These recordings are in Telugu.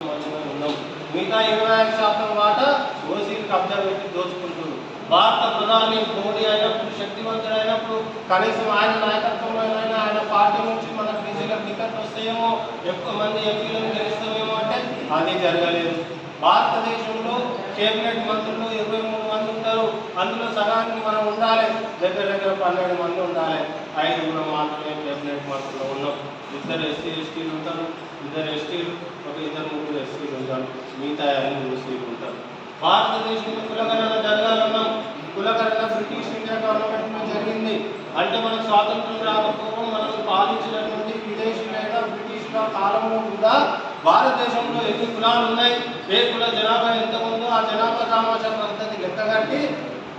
ఉన్నాం మిగతా ఇరవై ఐదు శాతం వాటా ఓసీలు కబ్జా పెట్టి దోచుకుంటున్నారు భారత ప్రధాని మోడీ అయినప్పుడు శక్తివంతుడు అయినప్పుడు కనీసం ఆయన నాయకత్వంలో అయినా ఆయన పార్టీ నుంచి మన బీజేపీ టికెట్ వస్తాయేమో ఎక్కువ మంది ఎంపీలను గెలుస్తామేమో అంటే అది జరగలేదు. భారతదేశంలో కేబినెట్ మంత్రులు ఇరవై మూడు మంది ఉంటారు. అందులో సగానికి మనం ఉండాలి. దగ్గర దగ్గర పన్నెండు మంది ఉండాలి. ఐదుగురు మాత్రమే కేబినెట్ మంత్రులు ఉన్నాం. ఇద్దరు ఎస్సీ ఎస్టీలు ఉంటారు. ఇద్దరు ఎస్టీలు ఒక ఇద్దరు ముగ్గురు ఎస్సీలు ఉంటారు. మిగతా అన్ని ఓసీలు ఉంటారు. భారతదేశంలో కులగణన జరగాలన్నాం కులగణన బ్రిటిష్ ఇండియా గవర్నమెంట్లో జరిగింది. అంటే మనకు స్వాతంత్రం రాకపోవడం మనం పాలించినటువంటి విదేశీయులైన బ్రిటిష్ల కాలంలో కూడా భారతదేశంలో ఎన్ని కులాలు ఉన్నాయి ఏ కుల జనాభా ఎంత ఉందో ఆ జనాభా సమాచార పద్ధతి లెక్కగట్టి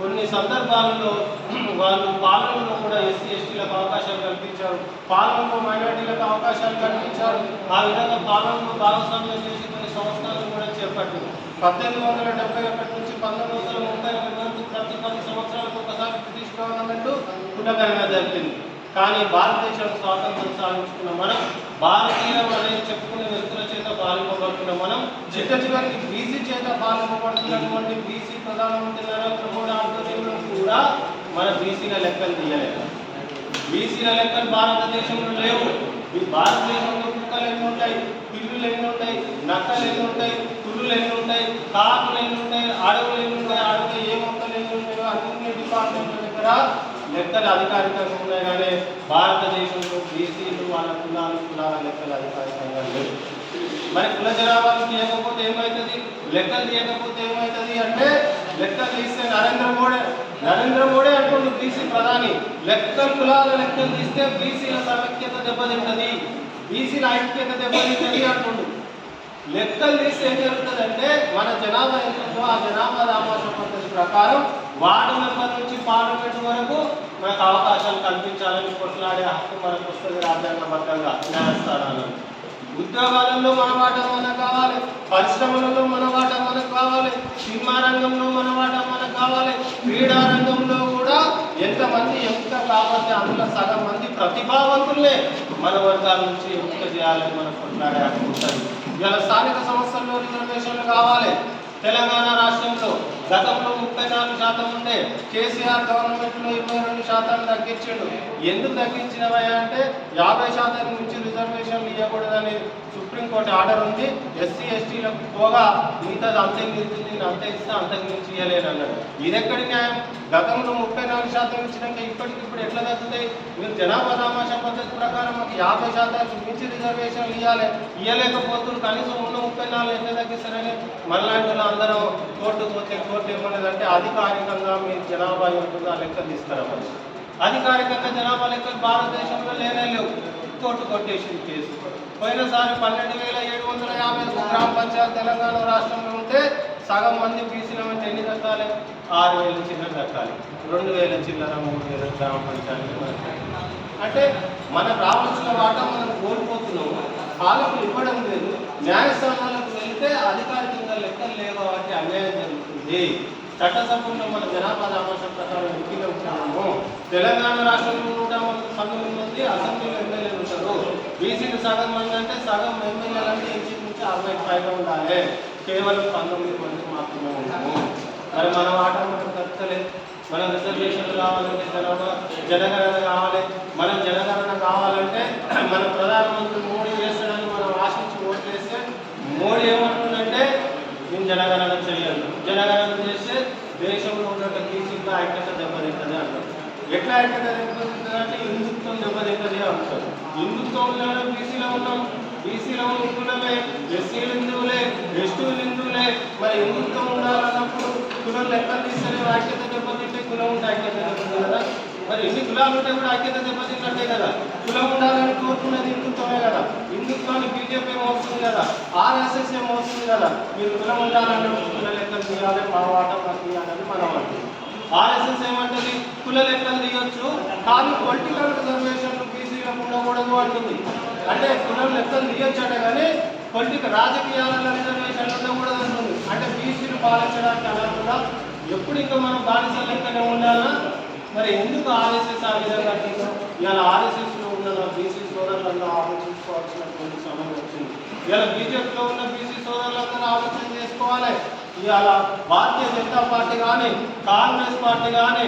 కొన్ని సందర్భాలలో వాళ్ళు పాలనలో కూడా ఎస్సీ ఎస్టీలకు అవకాశాలు కల్పించారు. పాలనలో మైనార్టీలకు అవకాశాలు కల్పించారు. ఆ విధంగా పాలనలో భాగస్వామ్యం చేసి కొన్ని సంస్థలు కూడా చేపట్టారు. పద్దెనిమిది వందల డెబ్బై ఒకటి నుంచి పంతొమ్మిది వందల ముప్పై ఒకటి వరకు ప్రతి పది సంవత్సరాలకు ఒకసారి బ్రిటిష్ గవర్నమెంట్ కులకరణ జరిపింది. కానీ భారతదేశం స్వాతంత్రం సాధించుకున్న మనం భారతీయం అనేది చెప్పుకునే వ్యక్తుల చేత పాల్గొబడుతున్న మనం చిట్ట చివరికి బీసీ చేత పాల్గొబడుతున్నటువంటి బీసీ ప్రధానమంత్రి నరేంద్ర మోడీ ఆధ్వర్యంలో కూడా మన బీసీల లెక్కలు తీయలేదు. బీసీల లెక్కలు భారతదేశంలో లేవు. ఈ భారతదేశంలో కుక్కలు ఎన్ని ఉంటాయి? పిల్లులు ఎన్ని ఉంటాయి? నక్కలు ఎన్ని ఉంటాయి? పుల్లులు ఎన్ని ఉంటాయి? కాకులు ఎన్ని ఉంటాయి? అడవులు ఎన్ని ఉంటాయి? అడవులు ఏ మొక్కలు ఎన్ని ఉంటాయో అన్ని డిపార్ట్మెంట్ల దగ్గర లెక్కలు అధికారికంగా ఉన్నాయి కానీ భారతదేశంలో బీసీలు వాళ్ళ కులాలు కులాల లెక్కలు అధికారికంగా లేవు. మరి కుల జనాభాలు తీయకపోతే ఏమవుతుంది లెక్కలు తీయకపోతే ఏమవుతుంది అంటే లెక్కలు తీస్తే నరేంద్ర మోడీ నరేంద్ర మోడీ అంటుండు బీసీ ప్రధాని లెక్కలు కులాల లెక్కలు తీస్తే బీసీల సమైక్యత దెబ్బతింటది బీసీల ఐక్యత దెబ్బతింటది అంటుండు. లెక్కలు తీసి ఏం జరుగుతుందంటే మన జనాభా ఎంత ఉందో ఆ జనాభా రామాస పద్ధతి ప్రకారం వార్డు మెంబర్ నుంచి పార్లమెంట్ వరకు మనకు అవకాశాలు కల్పించాలని కొట్లాడే హక్కు మనకు వస్తుంది రాజ్యాంగబద్ధంగా న్యాయస్థానాలలో. ఉద్యోగాలలో మన వాట మనకు కావాలి పరిశ్రమలలో మన వాట మనకు కావాలి సినిమా రంగంలో మన వాట మనకు కావాలి క్రీడా రంగంలో కూడా ఎంతమంది ఎంపిక కావాలి అందులో సగం మంది ప్రతిభావంతులే మన వర్గాల నుంచి ఎంపిక చేయాలని మనం కొట్లాడే హక్కు ఉంటుంది. ఇవాళ స్థానిక సంస్థల్లో రిజర్వేషన్లు కావాలి. తెలంగాణ రాష్ట్రంలో గతంలో ముప్పై నాలుగు శాతం ఉండే కేసీఆర్ గవర్నమెంట్లో ఇరవై రెండు శాతం తగ్గించిండు. ఎందుకు తగ్గించినవయ్యా అంటే యాభై శాతం నుంచి రిజర్వేషన్లు ఇవ్వకూడదని సుప్రీంకోర్టు ఆర్డర్ ఉంది. ఎస్సీ ఎస్టీలకు పోగా మిగతాది అంతే మిగులుతుంది నేను అంతే ఇస్తే అంతకు మించి ఇవ్వలేను అన్నాడు. ఇది ఎక్కడి న్యాయం? గతంలో ముప్పై నాలుగు శాతం ఇచ్చినాక ఇప్పటికిప్పుడు ఎట్లా తగ్గుతాయి? మీరు జనాభా రామాష పద్ధతి ప్రకారం మాకు యాభై శాతానికి మించి రిజర్వేషన్లు ఇవ్వాలి ఇవ్వలేకపోతున్నారు కనీసం ఉన్న ముప్పై నాలుగు ఎట్లా తగ్గిస్తారని మనలాంటి అందరం కోర్టు పోతే కోర్టు ఏమన్నదంటే అధికారికంగా మీ జనాభా ఉంటుందో ఆ లెక్కలు తీసుకురావాలి అధికారికంగా జనాభా లెక్కలు భారతదేశంలో లేనే లేవు. తోటు కొట్టేసింది కేసు. పోయినసారి పన్నెండు వేల ఏడు వందల యాభై గ్రామ పంచాయతీ తెలంగాణ రాష్ట్రంలో ఉంటే సగం మంది బీసీల మంది ఎన్ని దక్కాలి ఆరు వేల చిల్లర దక్కాలి రెండు వేల చిల్లర మూడు వేల గ్రామ పంచాయతీ మనకి. అంటే మనకు రావాల్సిన వాటా మనం కోల్పోతున్నాము పాలకులు ఇవ్వడం లేదు. న్యాయస్థానాలకు వెళ్తే అధికారికంగా లెక్కలు లేవు కాబట్టి అన్యాయం జరుగుతుంది. చట్టసభల్లో మన జనాభా రామాషం ప్రకారం ఎన్నికలు ఉంటున్నాము తెలంగాణ రాష్ట్రంలో నూట పంతొమ్మిది మంది అసెంబ్లీలో ఎమ్మెల్యేలు ఉంటారు. బీసీలు సగం మంది అంటే సగం ఎమ్మెల్యేలు అంటే ఇంటి నుంచి అరవై పైగా ఉండాలి. కేవలం పంతొమ్మిది మంది మాత్రమే ఉంటాము మరి మన ఆట మనకు మనం మన రిజర్వేషన్లు కావాలంటే జనాభా జనగణన కావాలి. మనం జనగణన కావాలంటే మన ప్రధానమంత్రి మోడీ చేస్తాడని మనం ఆశించి ఓట్లేస్తే మోడీ ఏమో జనగణన చేయాలి. జనగణన చేస్తే దేశంలో ఉన్న బీసీల ఐక్యత దెబ్బతింటుంది అంటారు. ఎట్లా ఐక్యత దెబ్బతింటుంది అంటే హిందుత్వం దెబ్బతింటుంది అంటారు. హిందుత్వం బీసీలో ఉన్నాం. బీసీలో కులమే ఎస్సీలు హిందువులే ఎస్టీలు హిందువులే. మరి హిందుత్వం ఉండాలన్నప్పుడు కులం లెక్కలు తీస్తేనే ఐక్యత దెబ్బతింటే కులం ఉంటే ఐక్యత దెబ్బతింది కదా మరి ఎన్ని కులాలు ఉంటే కూడా ఐక్యత దెబ్బతిన్నట్టే కదా. కులం ఉండాలని కోరుకునేది హిందుత్వమే కదా. హిందుత్వాన్ని బీజేపీ మోస్తుంది కదా? ఆర్ఎస్ఎస్ మోస్తుంది కదా? మీరు కులం ఉండాలని కుల లెక్కలు తీయాలి మా వాట మాకు తీయాలని మనం అంటుంది ఆర్ఎస్ఎస్ ఏమంటుంది? కుల లెక్కలు తీయొచ్చు కానీ పొలిటికల్ రిజర్వేషన్లు బీసీలకు ఉండకూడదు అంటుంది. అంటే కులం లెక్కలు తీయొచ్చట కానీ పొలిటికల్ రాజకీయాలలో రిజర్వేషన్లు ఉండకూడదు అంటుంది. అంటే బీసీలు పాలించడానికి అనకుండా ఎప్పుడు ఇంకా మనం బానిస లెక్కనే ఉండాలా? మరి ఎందుకు ఆర్ఎస్ఎస్ ఆ విధంగా అంటుందో ఇవాళ ఆర్ఎస్ఎస్లో ఉన్న బీసీ సోదరులందరూ ఆలోచించుకోవాల్సినటువంటి సమయం వచ్చింది. ఇవాళ బీజేపీలో ఉన్న బీసీ సోదరులు చేసుకోవాలి. ఇవాళ భారతీయ జనతా పార్టీ కానీ కాంగ్రెస్ పార్టీ కానీ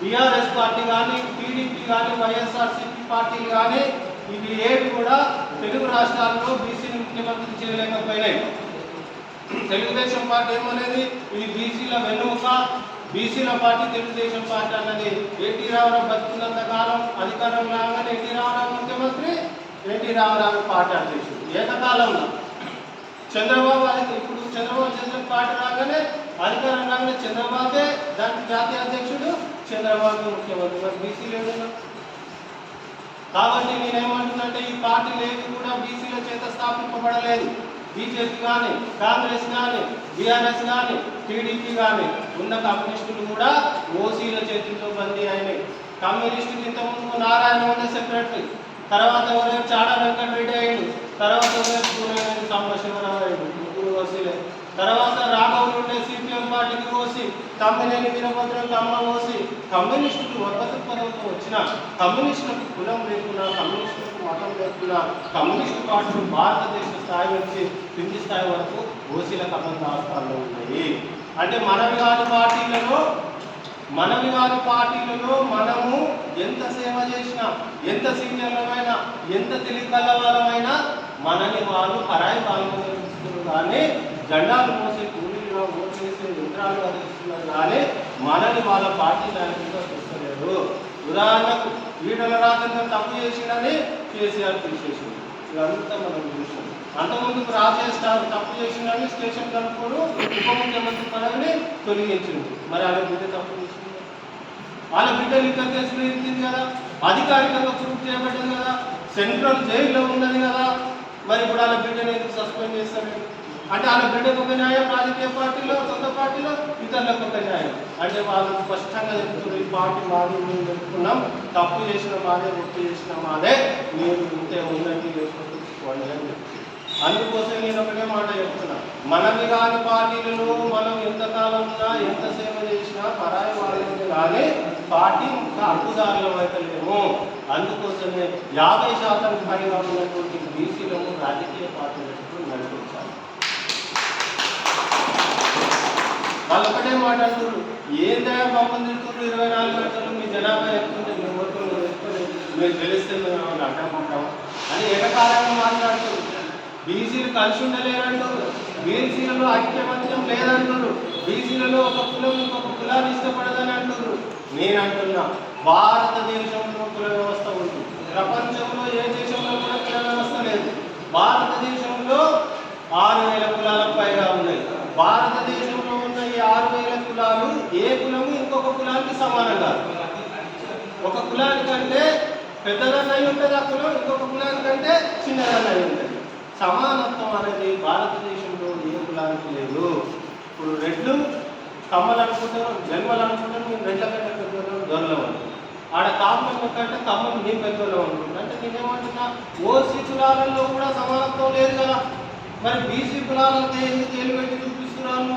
బీఆర్ఎస్ పార్టీ కానీ టీడీపీ కానీ వైఎస్ఆర్సీపీ పార్టీలు కానీ ఇవి ఏవి కూడా తెలుగు రాష్ట్రాల్లో బీసీని ముఖ్యమంత్రి చేయలేకపోయినాయి. తెలుగుదేశం పార్టీ ఏమనేది? ఇది బీసీల వెన్నుముక. బీసీల పార్టీ తెలుగుదేశం పార్టీ అన్నది ఎన్టీ రామారావు బతుకున్నంత కాలం అధికారం రాగానే ఎన్టీ రామారావు ముఖ్యమంత్రి ఎన్టీ రామారావు పార్టీ అధ్యక్షుడు. ఏకకాలంలో చంద్రబాబు అది ఇప్పుడు చంద్రబాబు చంద్ర పార్టీ రాగానే అధికారం రాగానే చంద్రబాబే దానికి జాతీయ అధ్యక్షుడు చంద్రబాబు ముఖ్యమంత్రి. మరి బీసీలు ఏదైనా కాబట్టి నేనేమంటున్నంటే ఈ పార్టీ లేని కూడా బీసీల చేత స్థాపింపబడలేదు. బీజేపీ కానీ కాంగ్రెస్ కానీ బీఆర్ఎస్ కానీ టీడీపీ కానీ ఉన్న కమ్యూనిస్టులు కూడా ఓసీల చేతుల్లో బందీ అయినాయి. కమ్యూనిస్టులు ఇంతకుముందు నారాయణ ఉండే సెక్రటరీ తర్వాత ఎవరైనా చాడా వెంకటరెడ్డి అయ్యాడు తర్వాత ఎవరైనా పూర్ణ సాంబశివరావు అయ్యాడు ముగ్గురు ఓసీలే. తర్వాత రాఘవులు ఉండే సిపిఎం పార్టీకి ఓసి తమ్మినేని వీరభద్రులకు అమ్మ ఓసి. కమ్యూనిస్టులు వర్గత పదవుతో వచ్చిన కమ్యూనిస్టులకు కులం లేకున్నా కమ్యూనిస్టులకు మతం చేస్తున్న కమ్యూనిస్ట్ పార్టీలు భారతదేశ స్థాయి నుంచి కింది స్థాయి వరకు ఓసీల కమల్ రాష్ట్రాల్లో ఉన్నాయి. అంటే మనవి కాని పార్టీలలో మనవి కాని పార్టీలలో మనము ఎంత సేవ చేసినా ఎంత సీనియర్లమైనా ఎంత తెలివికలవాళ్ళమైనా మనని వాళ్ళు పరాయి పాల్గొనే కానీ జెండాలు మోసే కూలీలుగా ఓట్లేసే యంత్రాలు అందిస్తున్నారు కానీ మనని వాళ్ళ పార్టీ నాయకులుగా చూస్తలేరు. ఉదాహరణకు ఈటల రాజేందర్ తప్పు చేసిండని కేసీఆర్ తీసేసింది ఇదంతా మనం చూసాం. అంతకుముందుకు రాజేష్ తప్పు చేసిండని స్టేషన్ కనుక్కోడు ఉప ముఖ్యమంత్రి పదవిని తొలగించింది మరి ఆయన బిడ్డ తప్పు చేసింది వాళ్ళ బిడ్డలు ఇద్దరు కేసులు ఎత్తింది కదా. అధికారికంగా ప్రూఫ్ చేయబడింది కదా. సెంట్రల్ జైల్లో ఉన్నది కదా. మరి ఇప్పుడు వాళ్ళ బిడ్డని ఎందుకు సస్పెండ్ చేస్తారు? అంటే వాళ్ళ బిడ్డకు ఒక న్యాయం రాజకీయ పార్టీలో సొంత పార్టీలో ఇతరులకు ఒక న్యాయం. అంటే వాళ్ళు స్పష్టంగా చెప్తున్నారు ఈ పార్టీ మాది మేము చెప్పుకున్నాం తప్పు చేసిన మాదే ఒప్పు చేసిన మాదే. నేను ఇంతే ఉన్నది లేకపోతే చూసుకోండి అని చెప్పి అందుకోసం నేను ఒకటే మాట చెప్తున్నా. మనవి కాని పార్టీలలో మనం ఎంతకాలం ఉన్నా ఎంత సేవ చేసినా పరాయి వాళ్ళని కానీ పార్టీ ఇంకా అడ్డుదారులం అందుకోసమే యాభై శాతం పైగా ఉన్నటువంటి బీసీలను రాజకీయ పార్టీలకు నడిపించాలి. వాళ్ళు ఒకటే మాట అంటారు ఏందా మమ్మల్ని తింటున్నారు ఇరవై నాలుగు గంటలు మీ జనాభా ఎక్కువ మేము ఓట్లు మీరు తెలిస్తే మేము ఏమైనా అడ్డమంటామా అని ఏకకాలంగా మాట్లాడుతున్నారు బీసీలు కలిసి ఉండలేరంటారు బీసీలలో ఐక్యమత్యం లేదంటారు బీసీలలో ఒక కులం ఇంకొక కులాన్ని ఇష్టపడదని అంటున్నారు. నేను అంటున్నా భారతదేశంలో కుల వ్యవస్థ ఉంది. ప్రపంచంలో ఏ దేశంలో కూడా కుల వ్యవస్థ లేదు. భారతదేశంలో ఆరు వేల కులాలకు పైగా ఉన్నాయి. భారతదేశంలో ఆరు వేల కులాలు ఏ కులము ఇంకొక కులానికి సమానం కాదు ఒక కులానికంటే పెద్దదన్నై ఉంటుంది ఆ కులం ఇంకొక కులానికంటే చిన్నదన్నై ఉంటుంది. సమానత్వం అనేది భారతదేశంలో ఏ కులానికి లేదు. ఇప్పుడు రెడ్లు కమ్మలు అనుకుంటారు జన్మలు అనుకుంటారు మేము రెడ్ల కంటే పెద్దోళ్ళం దొరలం అనుకుంటాం ఆడ కాపుల కంటే కమ్మం మేము పెద్దోళ్ళం అనుకుంటాం అంటే నేనేమంటున్నా ఓసీ కులాలలో కూడా సమానత్వం లేదు కదా. మరి బీసీ కులాలతో ఎందుకు ఎలిపెట్టి చూపిస్తున్నాను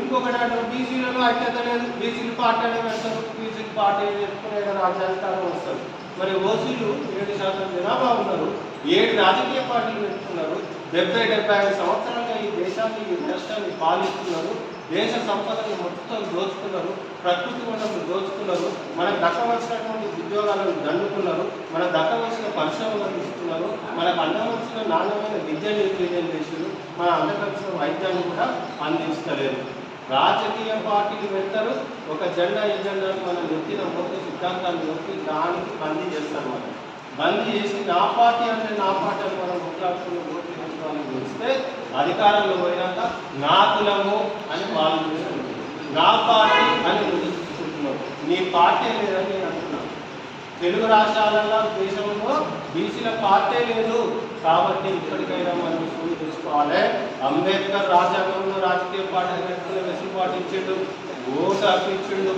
ఇంకొకటి అంటారు బీసీలలో ఐక్యత లేదు. బీసీలు పార్టీ అనేది పెడతారు. బీసీలు పార్టీ చెప్పుకునే రాజ్యాంగం వస్తారు మరి ఓసీలు ఏడు శాతం జనాభా ఉన్నారు. ఏడు రాజకీయ పార్టీలు పెట్టుకున్నారు. డెబ్బై డెబ్బై ఐదు సంవత్సరాలుగా ఈ దేశాన్ని ఈ రాష్ట్రాన్ని పాలిస్తున్నారు. దేశ సంపదను మొత్తం దోచుకున్నారు. ప్రకృతి వనరులు దోచుకున్నారు. మనకు దక్కవలసినటువంటి ఉద్యోగాలను దండుకున్నారు మన దక్కవలసిన పరిశ్రమలను ఇస్తున్నారు. మనకు అందవలసిన నాణ్యమైన విద్యను నిర్వీర్యం చేసారు మన అందవలసిన వైద్యాన్ని కూడా అందించలేదు. రాజకీయ పార్టీలు పెడతారు. ఒక జెండా ఎజెండాను మనం ఎత్తిన మొత్తం సిద్ధాంతాన్ని నొక్కి దానికి బందీ చేస్తారు మనం. బందీ చేసి నా పార్టీ అంటే నా పార్టీ అని మనం ముట్లాడుకుని ఓట్లు వేసుకోవాలని చూస్తే అధికారంలో పోయినాక నా కులము అని వాళ్ళు నా పార్టీ అని నువ్వు నీ పార్టీ లేదని నేను అంటున్నాను తెలుగు రాష్ట్రాలలో దేశంలో బీసీల పార్టీ లేదు. కాబట్టి ఇప్పటికైనా మనం చూసి అంబేద్కర్ రాజ్యాంగంలో రాజకీయ పార్టీ పెట్టుకునే వెసులుబాటు ఇచ్చిండు ఓటు అర్పించిండు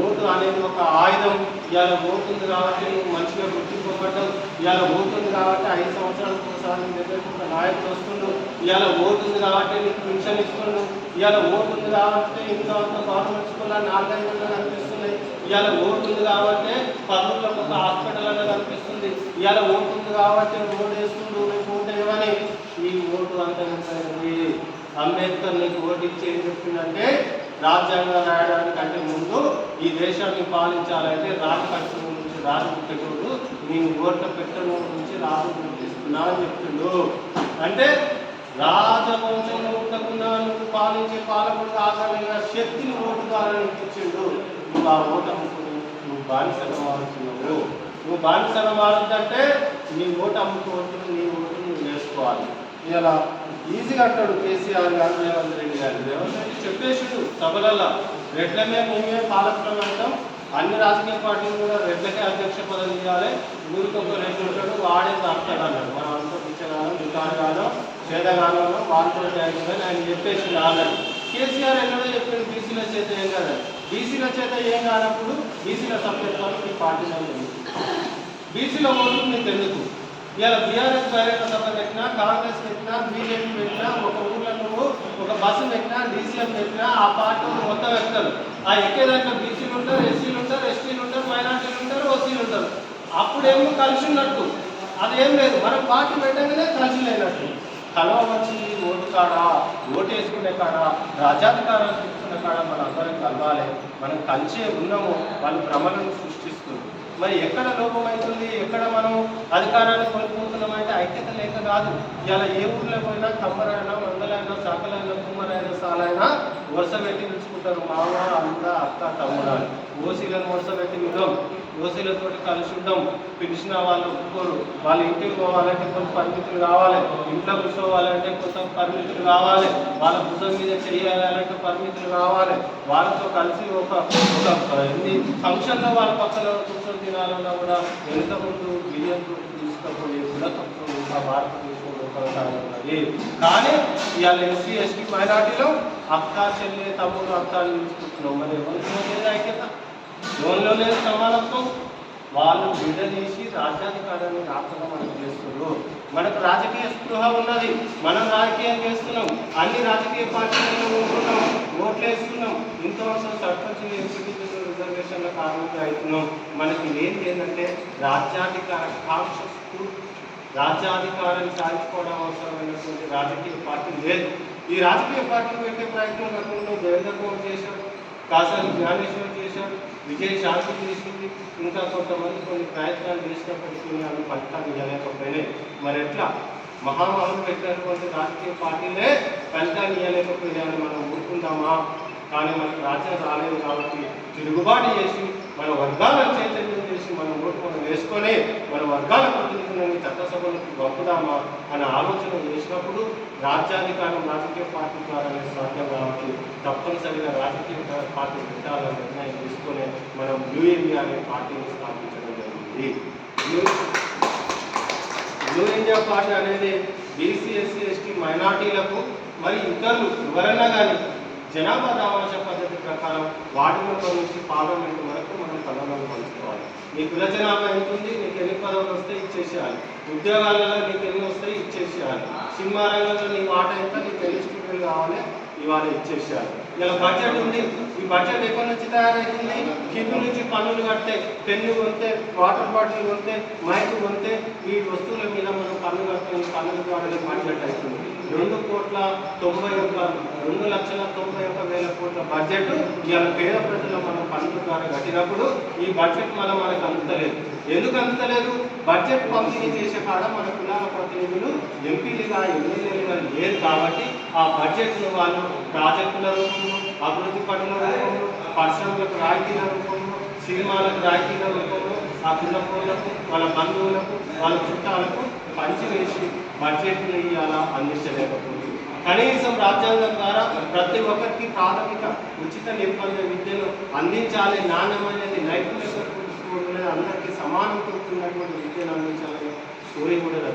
ఓటు అనేది ఒక ఆయుధం. ఇవాళ ఓటు ఉంది కాబట్టి నువ్వు మంచిగా గుర్తింపబడ్డావు. ఇవాళ ఓటు ఉంది కాబట్టి ఐదు సంవత్సరాలకు ఒకసారి దగ్గరకు ఒక నాయకుడు వస్తుండు. ఇవాళ ఓటు ఉంది కాబట్టి నీకు పెన్షన్ ఇస్తుండు. ఇవాళ ఓటు ఉంది కాబట్టి ఇంకా అంత గవర్నమెంట్ స్కూల్ నాలుగైదు కనిపిస్తున్నాయి. ఇవాళ ఓటు ఉంది కాబట్టి పదవులకు ఒక హాస్పిటల్ అనేది కనిపిస్తుంది. ఇవాళ ఓటు ఉంది కాబట్టి ఓటు వేస్తుండు నీకు ఓటు ఈ అంత అంబేద్కర్ నీకు ఓటు ఇచ్చి ఏం చెప్తుందంటే రాజ్యాంగం రాయడానికి అంటే ముందు ఈ దేశాన్ని పాలించాలంటే రాజు కష్టం నుంచి రాజు పుట్టేటోడు నేను ఓట్ల పెట్టడం నుంచి రాజు పుట్టిస్తున్నా అని చెప్తుండు. అంటే రాజవంశంలో ఉండకుండా నువ్వు పాలించే పాలకుడు ఆధారంగా శక్తిని ఓటు ద్వారా నీకు ఇచ్చిండు నువ్వు ఆ ఓటు అమ్ముకుని నువ్వు బానిసగా మారుతున్నావు నువ్వు బానిసగా మారుతుందంటే నీ ఓటు అమ్ముకోవద్దు నీ ఓటు నువ్వు వేసుకోవాలి. ఇలా ఈజీగా అంటాడు కేసీఆర్ గారు రేవంత్ రెడ్డి గారు. రేవంత్ రెడ్డి చెప్పేసిండు సభలలో రెడ్లమే మేమే పాలకులం అంటాం. అన్ని రాజకీయ పార్టీలు కూడా రెడ్లకే అధ్యక్ష పదవి ఇవ్వాలి. ఊరికొక రెడ్డి ఉంటాడు వాడే తప్పుతాడు అన్నాడు. మనం అంతా పిచ్చగానో నికాడుగానో చేదగానో వాళ్ళతో జాయిన్ ఆయన చెప్పేసి ఆల్రెడీ. కేసీఆర్ ఎన్నడో చెప్పాడు బీసీల చేత ఏం కాదు. బీసీల చేత ఏం కానప్పుడు బీసీల సభ్యత్వాలు మీ పార్టీ బీసీలో ఓట్లు మీకు ఎందుకు? ఇలా బీఆర్ఎస్ కార్యకర్త సభ పెట్టినా కాంగ్రెస్ పెట్టినా బీజేపీ పెట్టినా ఒక ఊళ్ళో నువ్వు ఒక బస్సు పెట్టినా డీసీఎం పెట్టినా ఆ పార్టీ మొత్తం ఎక్కుతారు ఆ ఎక్కే దాంట్లో బీసీలు ఉంటారు ఎస్సీలు ఉంటారు ఎస్టీలు ఉంటారు మైనార్టీలు ఉంటారు ఓసీలు ఉంటారు. అప్పుడేమో కలిసి ఉన్నట్టు. అదేం లేదు. మనం పార్టీ పెట్టగానే కలిసి లేనట్టు. కలవచ్చింది ఓటు కాడ? ఓటు వేసుకునే కాడా? రాజ్యాధికారాలు తీసుకునే కాడ? మనందరం కలవాలి. మనం కలిసే ఉన్నాము. వాళ్ళు భ్రమలను సృష్టి మరి ఎక్కడ లోపం అవుతుంది ఎక్కడ మనం అధికారాన్ని కోల్పోతున్నామంటే ఐక్యత లేక కాదు. ఇలా ఏ ఊర్లో పోయినా కమ్మరైనా మందలైనా చాకలైనా కుమ్మరైనా సాలైనా వరుస పెట్టి పిలుచుకుంటారు. మామ అంత అక్క తమ్ముడు ఓసీలను వరుస పెట్టి విధం ఓసీలతో కలిసి ఉండం పిలిచిన వాళ్ళు ఒప్పుకోరు. వాళ్ళ ఇంటికి పోవాలంటే కొంత పరిమితులు కావాలి. ఇంట్లో కూర్చోవాలంటే కొంత పరిమితులు కావాలి. వాళ్ళ భుజం మీద చేయాలంటే పరిమితులు కావాలి. వాళ్ళతో కలిసి ఒక ఒక ఎన్ని ఫంక్షన్లో వాళ్ళ పక్కన కూర్చొని తినాలన్నా కూడా ఎంత ముందు బియ్యంతో తీసుకపోయి కూడా తక్కువ భారతదేశంలో ఉన్నది. కానీ ఇవాళ ఎస్సీ ఎస్టీ మైనార్టీలో అక్క చెల్లి తమ్ముడు అక్క అని తీసుకుంటున్నాం మరి ఎవరిలో ఐక్యత? లోన్లో లేని సమానత్వం వాళ్ళు విడదీసి రాజ్యాధికారాన్ని రాకుండా మనకు చేస్తున్నారు. మనకు రాజకీయ స్పృహ ఉన్నది. మనం రాజకీయం చేస్తున్నాం. అన్ని రాజకీయ పార్టీలలో ఉంటున్నాం ఓట్లు వేస్తున్నాం. ఇంతవరకు సర్పంచ్ ఎంపీటీసీ రిజర్వేషన్ల కారణంగా అవుతున్నాం. మనకి ఏంటి ఏంటంటే రాజ్యాధికార కాంక్ష రాజ్యాధికారాన్ని సాధించుకోవడం అవసరమైనటువంటి రాజకీయ పార్టీ లేదు. ఈ రాజకీయ పార్టీలు పెట్టే ప్రయత్నం గతంలో దేవేంద్ర మోహన్ చేశాడు కాసాని జ్ఞానేశ్వర్ చేశాడు విజయ్ శాంతి చేసింది ఇంకా కొంతమంది కొన్ని ప్రయత్నాలు చేసినప్పటికీ అవి ఫలితాలు ఇవ్వలేకపోయినాయి. మరి ఎట్లా? మహామహులు పెట్టినటువంటి రాజకీయ పార్టీలే ఫలితాలు ఇవ్వలేకపోయినాయని మనం ఊరుకుందామా? కానీ మనకు రాజ్యం రాలేదు కాబట్టి తిరుగుబాటు చేసి మన వర్గాలను చైతన్యం చేసి మన ఓటు మనం వేసుకొని మన వర్గాల ప్రతినిధులని చట్టసభలకు పంపుదామా అనే ఆలోచన చేసినప్పుడు రాజ్యాధికారం రాజకీయ పార్టీ ద్వారానే సాధ్యం కాబట్టి తప్పనిసరిగా రాజకీయ పార్టీ పెట్టాలని నిర్ణయం తీసుకొని మనం బ్లూ ఇండియా అనే పార్టీని స్థాపించడం జరిగింది. బ్లూ న్యూ ఇండియా పార్టీ అనేది బీసీ ఎస్సీ ఎస్టీ మైనార్టీలకు మరి ఇతరులు ఎవరైనా కానీ జనాభా దామాష పద్ధతి ప్రకారం వార్డు మెంబర్ నుంచి పార్లమెంట్ వరకు మనం పదవులను పంచుకోవాలి. నీ కుల జనాభా ఎంత ఉంది? నీకు ఎన్ని పదవులు వస్తే ఇచ్చేసేయాలి. ఉద్యోగాలలో నీకు ఎన్ని వస్తాయి ఇచ్చేసేయాలి. సినిమా రంగంలో నీ మాట ఎంత? నీకు ఎన్ని స్టూడెంట్ కావాలి? ఇవాళ ఇచ్చేసేయాలి. ఇలా బడ్జెట్ ఉంది. ఈ బడ్జెట్ ఎక్కడి నుంచి తయారవుతుంది కింద నుంచి పన్నులు కడితే పెన్ను కొంటే వాటర్ బాటిల్ కొంటే మైక్ కొంటే ఈ వస్తువుల మీద మనం పన్ను కడితే పన్నుల ద్వారా బడ్జెట్ అవుతుంది. రెండు కోట్ల తొంభై ఒక్క రెండు లక్షల తొంభై ఒక్క వేల కోట్ల బడ్జెట్ ఇవాళ పేద ప్రజలు మనం పన్నుల ద్వారా కట్టినప్పుడు ఈ బడ్జెట్ మనం మనకు అందుతలేదు ఎందుకు అందుతలేదు బడ్జెట్ పంపిణీ చేసే కాడ మన కులాల ప్రతినిధులు ఎంపీలుగా ఎమ్మెల్యేలుగా లేరు కాబట్టి ఆ బడ్జెట్ను వాళ్ళు ప్రాజెక్టుల రూపంలో అభివృద్ధి పనుల రూపంలో పరిశ్రమలకు రాయితీల రూపంలో సినిమాలకు రాయితీల రూపంలో ఆ కులపోలకు వాళ్ళ బంధువులకు వాళ్ళ చుట్టాలకు పంచివేసి బడ్జెట్లు ఇవ్వాలా అందించలేకపోతుంది. కనీసం రాజ్యాంగం ద్వారా ప్రతి ఒక్కరికి ప్రాథమిక ఉచిత నిర్బంధ విద్యను అందించాలి నాణ్యమైనది నైపుణ్యత అందరికీ సమానంతో ఉన్నటువంటి విద్యను అందించాలని సూర్యుడు కూడా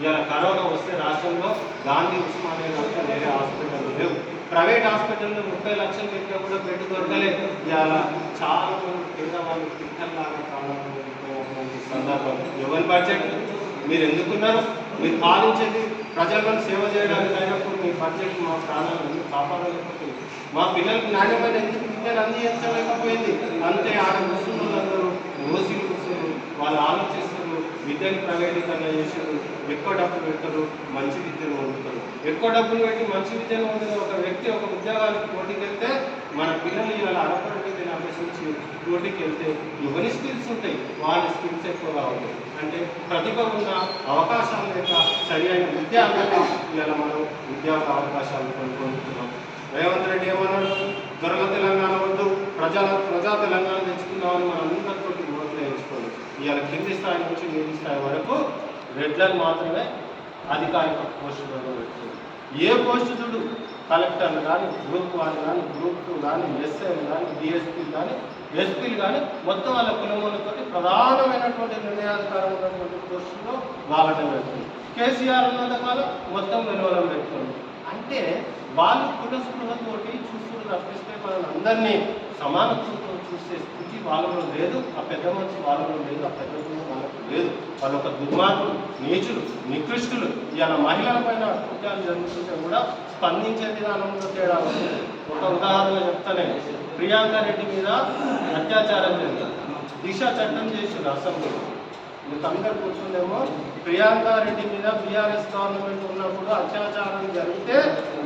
ఇవాళ కరోనా వస్తే రాష్ట్రంలో గాంధీ ఉస్మానియా తప్ప వేరే హాస్పిటల్ లేవు. ప్రైవేట్ హాస్పిటల్లో ముప్పై లక్షలు పెట్టినా కూడా బెడ్ దొరకలేదు. ఇవాళ చాలా మంది పేదవాళ్ళు పిక్కల్లాగా కాలంలో వెళ్ళిపోయినటువంటి సందర్భం. ఎవరి బడ్జెట్ మీరు ఎందుకున్నారు? మీరు పాలించేది ప్రజలను సేవ చేయడానికి అయినప్పుడు మీ బడ్జెట్ మా ప్రాణాలను ఎందుకు కాపాడలేకపోతుంది మా పిల్లలకు నాణ్యమైన ఎందుకు విద్యను అందించలేకపోయింది? అంతే ఆడ కూర్చున్న వాళ్ళందరూ వాళ్ళు ఆలోచిస్తారు విద్యను ప్రైవేటీకరణ చేశారు ఎక్కువ డబ్బులు పెడతారు మంచి విద్యను పొందుతారు. ఎక్కువ డబ్బులు పెట్టి మంచి విద్యను పొందిన ఒక వ్యక్తి ఒక ఉద్యోగానికి పోటీకి వెళ్తే మన పిల్లలు ఇవాళ అరకొర ఆలోచించి అభ్యసించి పోటీకి వెళ్తే ఎవరి స్కిల్స్ ఉంటాయి వాళ్ళ స్కిల్స్ ఎక్కువగా ఉంటాయి అంటే ప్రతిభ ఉన్న అవకాశాలు లేక సరి అయిన విద్య అందక ఇవాళ మనం ఉద్యోగ అవకాశాలు పొందుతున్నాం రేవంత్ రెడ్డి ఏమన్నాడు? దొరల తెలంగాణ వద్దు ప్రజా ప్రజా తెలంగాణ తెచ్చుకుందామని మనం ఇవాళ కింది స్థాయి నుంచి నీటి స్థాయి వరకు రెడ్లర్ మాత్రమే అధికారిక పోస్టులను పెడుతుంది. ఏ పోస్టు చూడు కలెక్టర్లు కానీ గ్రూప్ వన్ కానీ గ్రూప్ టూ కానీ ఎస్ఐలు కానీ డిఎస్పీలు కానీ ఎస్పీలు కానీ మొత్తం వాళ్ళ కులములతో ప్రధానమైనటువంటి నిర్ణయాధికారం ఉన్నటువంటి పోస్టుల్లో వాళ్ళనే పెడుతుంది. కేసీఆర్ ఉన్నంత కాలం మొత్తం వెలువలం పెట్టుకోండి అంటే వాళ్ళు కుల స్పృహతోటి చూసుకుని తప్పిస్తే మనం అందరినీ సమానత్వంతో చూసే స్థితి వాళ్ళలో లేదు. ఆ పెద్ద మనిషి వాళ్ళలో లేదు. ఆ పెద్ద కులం వాళ్ళకు లేదు. వాళ్ళు ఒక దుర్మార్గులు నీచులు నికృష్టులు. ఇలా మహిళల పైన కుట్టాలు జరుగుతుంటే కూడా స్పందించే విధానంలో తేడా ఉంది. ఒక ఉదాహరణ చెప్తానే. ప్రియాంక రెడ్డి మీద అత్యాచారం జరిగింది. దిశ చట్టం చేసి అసెంబ్లీలో. మీకు అందరు కూర్చుందేమో ప్రియాంక రెడ్డి మీద బీఆర్ఎస్ గవర్నమెంట్ ఉన్నప్పుడు అత్యాచారం జరిగితే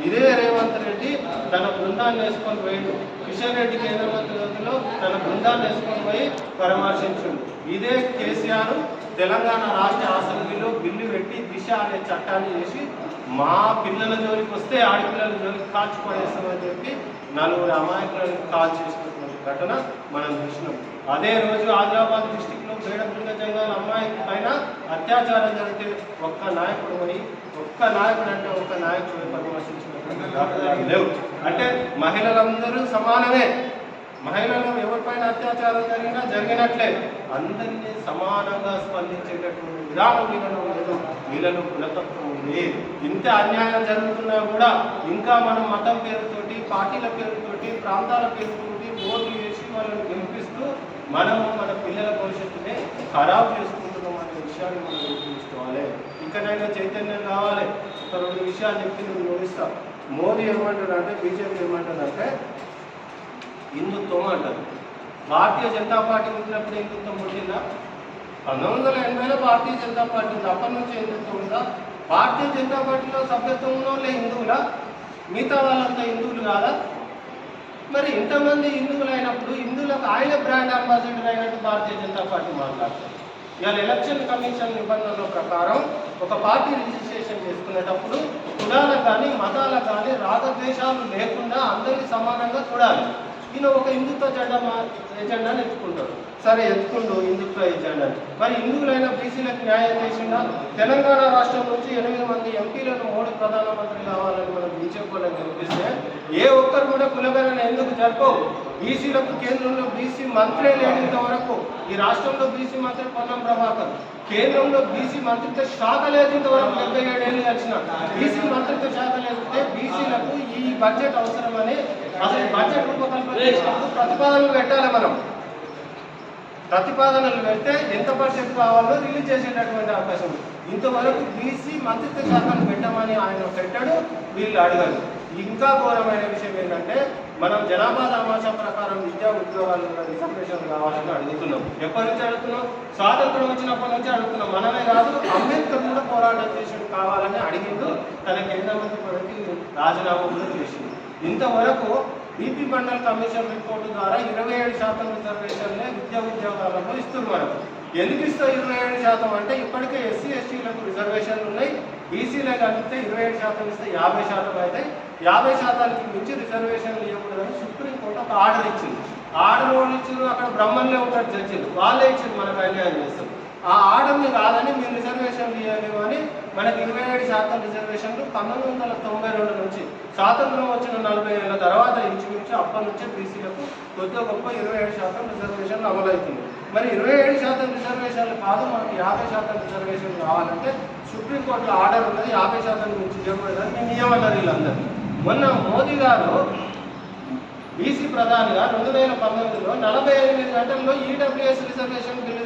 ఇదే రేవంత్ రెడ్డి తన బృందాన్ని వేసుకొని పోయాడు కిషన్ రెడ్డి కేంద్ర మంత్రిలో తన బృందాన్ని వేసుకొని పోయి పరామర్శించాడు. ఇదే కేసీఆర్ తెలంగాణ రాష్ట్ర అసెంబ్లీలో బిల్లు పెట్టి దిశ అనే చట్టాన్ని చేసి మా పిల్లల జోలికి వస్తే ఆడపిల్లల జోలికి కాల్చి పడేస్తామని చెప్పి నలుగురు అమాయకులను కాల్ ఘటన మనం చూసినాం. అదే రోజు ఆదిలాబాద్ డిస్టిక్ లో బేడబుల్గ జంగాల అమ్మాయి పైన అత్యాచారం జరిగితే ఒక్క నాయకుడు అని ఒక్క నాయకుడు అంటే ఒక్క నాయకుడు పోయి లేవు. అంటే మహిళలందరూ సమానమే. మహిళలు ఎవరిపైన అత్యాచారం జరిగినా జరిగినట్లే. అందరినీ సమానంగా స్పందించేటటువంటి విధానం వీళ్ళలో లేదు. వీళ్ళలో కులతత్వం ఉంది ఇంత అన్యాయం జరుగుతున్నా కూడా ఇంకా మనం మతం పేరుతోటి పార్టీల పేరుతోటి ప్రాంతాల పేరుతోటి ఓట్లు వేసి వాళ్ళని గెలిపిస్తూ మనము మన పిల్లల భవిష్యత్తుని ఖరాబ్ చేసుకుంటున్నాం అనే విషయాన్ని మనం గుర్తుంచుకోవాలి. ఇకనైనా చైతన్యం కావాలి ఒక రెండు విషయాలు చెప్పి నేను వివరిస్తా మోదీ ఏమంటాడంటే బీజేపీ ఏమంటాడంటే హిందుత్వం అంటారు. భారతీయ జనతా పార్టీ ఉంచినప్పుడు హిందుత్వం పుట్టిందా పంతొమ్మిది వందల ఎనభైలో భారతీయ జనతా పార్టీ ఉంది. అప్పటి నుంచి హిందుత్వం ఉందా? భారతీయ జనతా పార్టీలో సభ్యత్వం ఉన్న వాళ్ళే హిందువులా? మిగతా వాళ్ళంతా హిందువులు కాదా? మరి ఇంతమంది హిందువులు అయినప్పుడు హిందువులకు ఆయన బ్రాండ్ అంబాసిడర్ అయినట్టు భారతీయ జనతా పార్టీ మాట్లాడుతుంది. ఇవాళ ఎలక్షన్ కమిషన్ నిబంధనల ప్రకారం ఒక పార్టీ రిజిస్ట్రేషన్ చేసుకునేటప్పుడు కులాలకు కానీ మతాలకు కానీ రాగద్వేషాలు లేకుండా అందరినీ సమానంగా చూడాలి. ఈయన ఒక హిందుత్వ జెండా ఎజెండాని ఎత్తుకుంటాడు. సరే ఎత్తుకుంటూ హిందుత్వ ఎజెండా మరి హిందువులైన బీసీలకు న్యాయం చేసిందా? తెలంగాణ రాష్ట్రం నుంచి ఎనిమిది మంది ఎంపీలను మోడీ ప్రధానమంత్రి కావాలని మనం బీజేపీ వాళ్ళని ఏ ఒక్కరు కూడా కులగణన ఎందుకు జరపవు? బీసీలకు కేంద్రంలో బీసీ మంత్రే లేనంత వరకు ఈ రాష్ట్రంలో బీసీ మంత్రి పొన్నం ప్రభాకర్ కేంద్రంలో బీసీ మంత్రిత్వ శాఖ లేదు వరకు డెబ్బై ఏడేళ్ళు వచ్చిన బీసీ మంత్రిత్వ శాఖ లేకపోతే బీసీలకు ఈ బడ్జెట్ అవసరమని అసలు బడ్జెట్ రూపకల్పన ప్రతిపాదనలు పెట్టాలి మనం. ప్రతిపాదనలు పెడితే ఎంత పర్సెంట్ కావాలో రిలీజ్ చేసేటటువంటి అవకాశం ఉంది. ఇంతవరకు బీసీ మంత్రిత్వ శాఖను పెట్టమని ఆయన పెట్టాడు వీళ్ళు అడగరు. ఇంకా ఘోరమైన విషయం ఏంటంటే మనం జనాభా సమాచారం ప్రకారం విద్యా ఉద్యోగాలు రిజర్వేషన్ కావాలని అడుగుతున్నాం. ఎప్పటి నుంచి అడుగుతున్నాం? స్వాతంత్రం వచ్చినప్పటి నుంచి అడుగుతున్నాం. మనమే కాదు అంబేద్కర్ కూడా పోరాటం చేసి కావాలని అడిగిండు. తన కేంద్ర మంత్రి రాజీనామా కూడా చేసింది ఇంతవరకు బీపీ మండల్ కమిషన్ రిపోర్టు ద్వారా ఇరవై ఏడు శాతం రిజర్వేషన్లే విద్యా ఉద్యోగాలలో ఇస్తున్నారు. ఎందుకు ఇస్తావు ఇరవై ఏడు శాతం? అంటే ఇప్పటికే ఎస్సీ ఎస్టీలకు రిజర్వేషన్లు ఉన్నాయి. బీసీలే కలిపితే ఇరవై ఏడు శాతం ఇస్తే యాభై శాతం అయితే యాభై శాతానికి మించి రిజర్వేషన్లు ఇవ్వకూడదని సుప్రీంకోర్టు ఒక ఆర్డర్ ఇచ్చింది. ఆర్డర్ ఇచ్చారు? అక్కడ బ్రహ్మణ్లే ఉంటారు జడ్జిలు వాళ్ళే ఇచ్చింది మనకు అన్యాయం చేస్తారు. ఆ ఆర్డర్ని కాదని మీరు రిజర్వేషన్ ఇవ్వలేము అని మనకి ఇరవై ఏడు శాతం రిజర్వేషన్లు పంతొమ్మిది వందల తొంభై రెండు నుంచి స్వాతంత్రం వచ్చిన నలభై ఏళ్ళ తర్వాత ఇంచుమించు అప్పటి నుంచే బీసీలకు కొద్దిగా గొప్ప ఇరవై ఏడు శాతం రిజర్వేషన్లు అమలవుతుంది మరి ఇరవై ఏడు శాతం రిజర్వేషన్లు కాదు మనకి యాభై శాతం రిజర్వేషన్లు కావాలంటే సుప్రీంకోర్టులో ఆర్డర్ ఉన్నది యాభై శాతం నుంచి ఇవ్వకూడదని మేము ఇవ్వమన్నారు వీళ్ళందరూ మొన్న మోదీ గారు బీసీ ప్రధానిగా రెండు వేల పంతొమ్మిదిలో నలభై ఎనిమిది గంటల్లో ఈడబ్ల్యూఎస్ రిజర్వేషన్ బిల్లు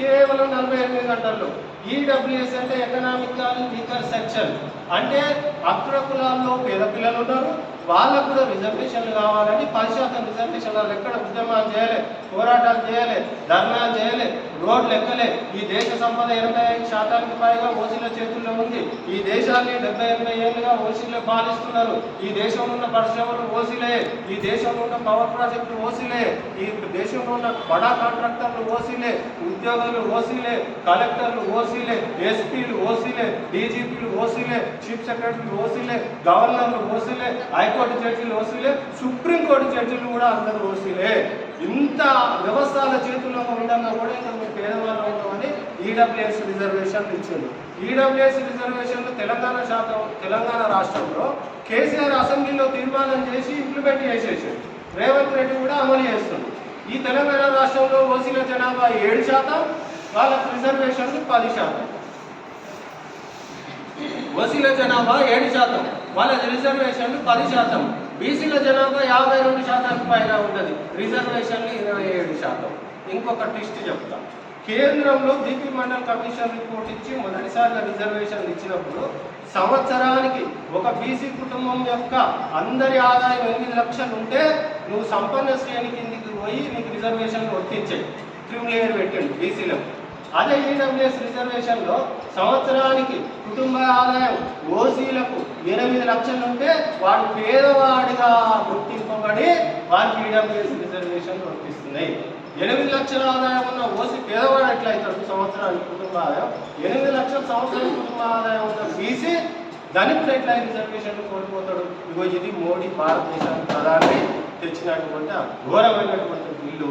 కేవలం నలభై ఎనిమిది గంటల్లో ఈడబ్ల్యూఎస్ అంటే ఎకనామికల్ వీకర్ సెక్షన్ అంటే అగ్ర కులాల్లో పేద పిల్లలు ఉన్నారు వాళ్ళకు కూడా రిజర్వేషన్లు కావాలని పది శాతం రిజర్వేషన్ వాళ్ళు ఎక్కడ ఉద్యమాలు చేయలే పోరాటాలు చేయలే ధర్నాలు చేయలే రోడ్లు ఎక్కలే. ఈ దేశ సంపద ఎనభై ఐదు శాతానికి పైగా ఓసీల చేతుల్లో ఉంది. ఈ దేశాన్ని డెబ్బై ఎనభై ఏళ్ళుగా ఓసీలే పాలిస్తున్నారు. ఈ దేశంలో ఉన్న పరిశ్రమలు ఓసీలే. ఈ దేశంలో ఉన్న పవర్ ప్రాజెక్టులు ఓసీలే. ఈ దేశంలో ఉన్న బడా కాంట్రాక్టర్లు ఓసీలే. ఉద్యోగులు ఓసీలే. కలెక్టర్లు ఓసీలే. ఎస్పీలు ఓసీలే. డీజీపీలు ఓసీలే. చీఫ్ సెక్రటరీలు ఓసీలే. గవర్నర్లు ఓసీలే. హైకోర్టు జడ్జీలు ఓసీలే సుప్రీంకోర్టు జడ్జీలు కూడా అందరూ ఓసీలే. ఇంత వ్యవస్థల చేతుల్లో ఉండగా కూడా ఇంకా మేము పేదవాళ్ళు ఉన్నామని ఈడబ్ల్యూఎస్ రిజర్వేషన్ ఇచ్చింది. ఈడబ్ల్యూఎస్ రిజర్వేషన్లు తెలంగాణ శాతం తెలంగాణ రాష్ట్రంలో కేసీఆర్ అసెంబ్లీలో తీర్మానం చేసి ఇంప్లిమెంట్ చేసేసాడు రేవంత్ రెడ్డి కూడా అమలు చేస్తుంది ఈ తెలంగాణ రాష్ట్రంలో ఓసీల జనాభా ఏడు శాతం వాళ్ళ రిజర్వేషన్లు పది శాతం. ఓసీల జనాభా ఏడు శాతం. వాళ్ళ రిజర్వేషన్లు పది శాతం. బీసీల జనాభా యాభై రెండు శాతానికి పైగా ఉంటుంది. రిజర్వేషన్లు ఇరవై ఏడు శాతం. ఇంకొక ట్విస్ట్ చెప్తా. కేంద్రంలో బీపీ మండల్ కమిషన్ రిపోర్ట్ ఇచ్చి మొదటిసారిగా రిజర్వేషన్లు ఇచ్చినప్పుడు సంవత్సరానికి ఒక బీసీ కుటుంబం యొక్క అందరి ఆదాయం ఎనిమిది లక్షలు ఉంటే నువ్వు సంపన్న శ్రేణి కిందికి పోయి నీకు రిజర్వేషన్లు వర్తించాయి క్రిమిలేయర్ పెట్టండి బీసీలకు అదే ఈడబ్ల్యూఎస్ రిజర్వేషన్లో సంవత్సరానికి కుటుంబ ఆదాయం ఓసీలకు ఎనిమిది లక్షలు ఉంటే వాడు పేదవాడిగా గుర్తింపబడి వారికి ఈడబ్ల్యూఎస్ రిజర్వేషన్ వర్తిస్తుంది ఎనిమిది లక్షల ఆదాయం ఉన్న ఓసీ పేదవాడు ఎట్లయితాడు? సంవత్సరానికి కుటుంబ ఆదాయం. ఎనిమిది లక్షల సంవత్సరం కుటుంబ ఆదాయం ఉన్న బీసీ ధనికుడు ఎట్లా రిజర్వేషన్ కోల్పోతాడు. ఇగో ఇది మోడీ భారతదేశానికి ప్రధాని తెచ్చినటువంటి ఘోరమైనటువంటి బిల్లు.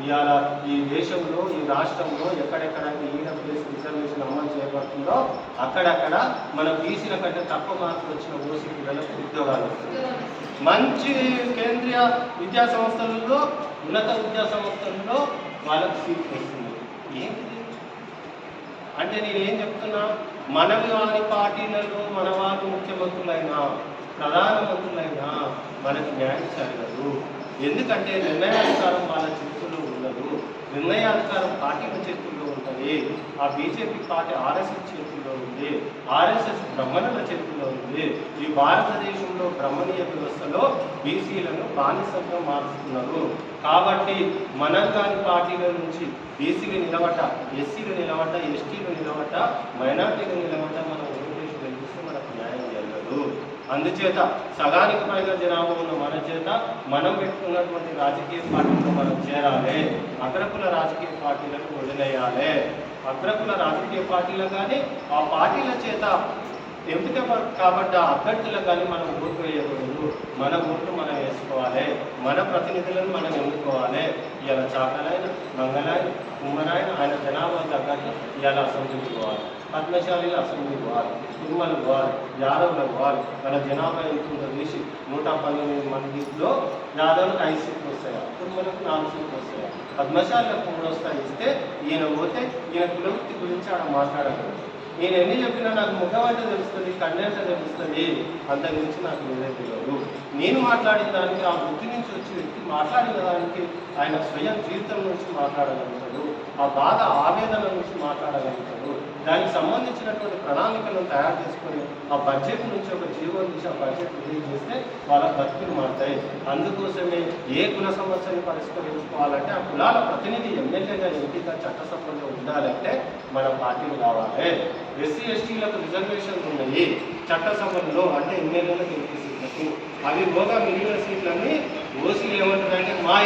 ఇవాళ ఈ దేశంలో ఈ రాష్ట్రంలో ఎక్కడెక్కడైతే ఈడబ్ల్యూఎస్ రిజర్వేషన్ అమలు చేయబడుతుందో అక్కడక్కడ మన బీసీల కంటే తక్కువ మార్కులు వచ్చిన ఓసీ పిల్లలకు ఉద్యోగాలు మంచి కేంద్రీయ విద్యా సంస్థలలో ఉన్నత విద్యా సంస్థలలో వాళ్ళకి సీట్ వస్తుంది ఏంటిది? అంటే నేను ఏం చెప్తున్నా? మన వారి పార్టీలలో మన వారు ముఖ్యమంత్రులైనా ప్రధానమంత్రులైనా మనకి న్యాయం జరగదు ఎందుకంటే నిర్ణయానుసారం వాళ్ళ చేతుల్లో ఉండదు నిర్ణయాధికారం పార్టీల చేతుల్లో ఉంటుంది. ఆ బీజేపీ పార్టీ ఆర్ఎస్ఎస్ చేతుల్లో ఉంది. ఆర్ఎస్ఎస్ బ్రహ్మణుల చేతుల్లో ఉంది. ఈ భారతదేశంలో బ్రహ్మణీయ వ్యవస్థలో బీసీలను బానిసంగా మారుస్తున్నారు కాబట్టి మనం కాని పార్టీల నుంచి బీసీలు నిలబడ్డ ఎస్సీలు నిలబడ్డ ఎస్టీలు నిలబడ్డ మైనార్టీలు నిలబడ్డ మనం ఓటేసి గెలిపిస్తే మనకు న్యాయం జరగదు. అందుచేత సగానికి పైగా జనాభా ఉన్న మన చేత మనం పెట్టుకున్నటువంటి రాజకీయ పార్టీలో మనం చేరాలి. అగ్రకుల రాజకీయ పార్టీలకు వదిలేయాలి అగ్రకుల రాజకీయ పార్టీలు కానీ ఆ పార్టీల చేత ఎంపిక కాబట్టి అభ్యర్థులకు కానీ మనం ఓటు వేయకూడదు. మన ఓట్లు మనం వేసుకోవాలి. మన ప్రతినిధులను మనం ఎన్నుకోవాలి. ఇలా చాకలైన మంగళాయన కుమ్మరాయన ఆయన జనాభా తగ్గట్టు ఇలా అసెంబ్లీకి పోవాలి అసెంబ్లీ అసెంబ్లీకి తిరుమల కుమ్మలు పోవాలి యాదవులకు మన జనాభా ఎంత తీసి నూట పంతొమ్మిది మందిలో యాదవులకు ఐదు సీట్లు వస్తాయి తిరుమలకు నాలుగు సీట్లు వస్తాయా. పద్మశాలకు మూడు వస్తాయి ఇస్తే ఈయన పోతే ఈయన కులవృత్తి గురించి ఆడ మాట్లాడగలరు నేను ఎన్ని చెప్పినా నాకు ముఖం అంటే తెలుస్తుంది కన్నంటే తెలుస్తుంది అంత గురించి నాకు వేరే తెలియదు. నేను మాట్లాడిన దానికి ఆ బుద్ధి నుంచి వచ్చి వ్యక్తి మాట్లాడిన దానికి ఆయన స్వయం జీవితం నుంచి మాట్లాడగలుగుతాడు ఆ బాధ ఆవేదన నుంచి మాట్లాడగలుగుతాడు. దానికి సంబంధించినటువంటి ప్రణాళికలను తయారు చేసుకొని ఆ బడ్జెట్ నుంచి ఒక జీవో నుంచి ఆ బడ్జెట్ రిలీజ్ చేస్తే వాళ్ళ బతుకులు మారుతాయి. అందుకోసమే ఏ కుల సమస్యను పరిష్కరించుకోవాలంటే ఆ కులాల ప్రతినిధి ఎమ్మెల్యేగా ఎంపీగా చట్టసభలో ఉండాలంటే మన పార్టీలు కావాలి. ఎస్సీ ఎస్టీలకు రిజర్వేషన్లు ఉన్నాయి. చట్టసభల్లో అంటే ఎమ్మెల్యేలకు ఎంపీ సీట్లకు. అవి పోగా మిగిలిన సీట్లన్నీ ఓసీలు ఏమంటారంటే మా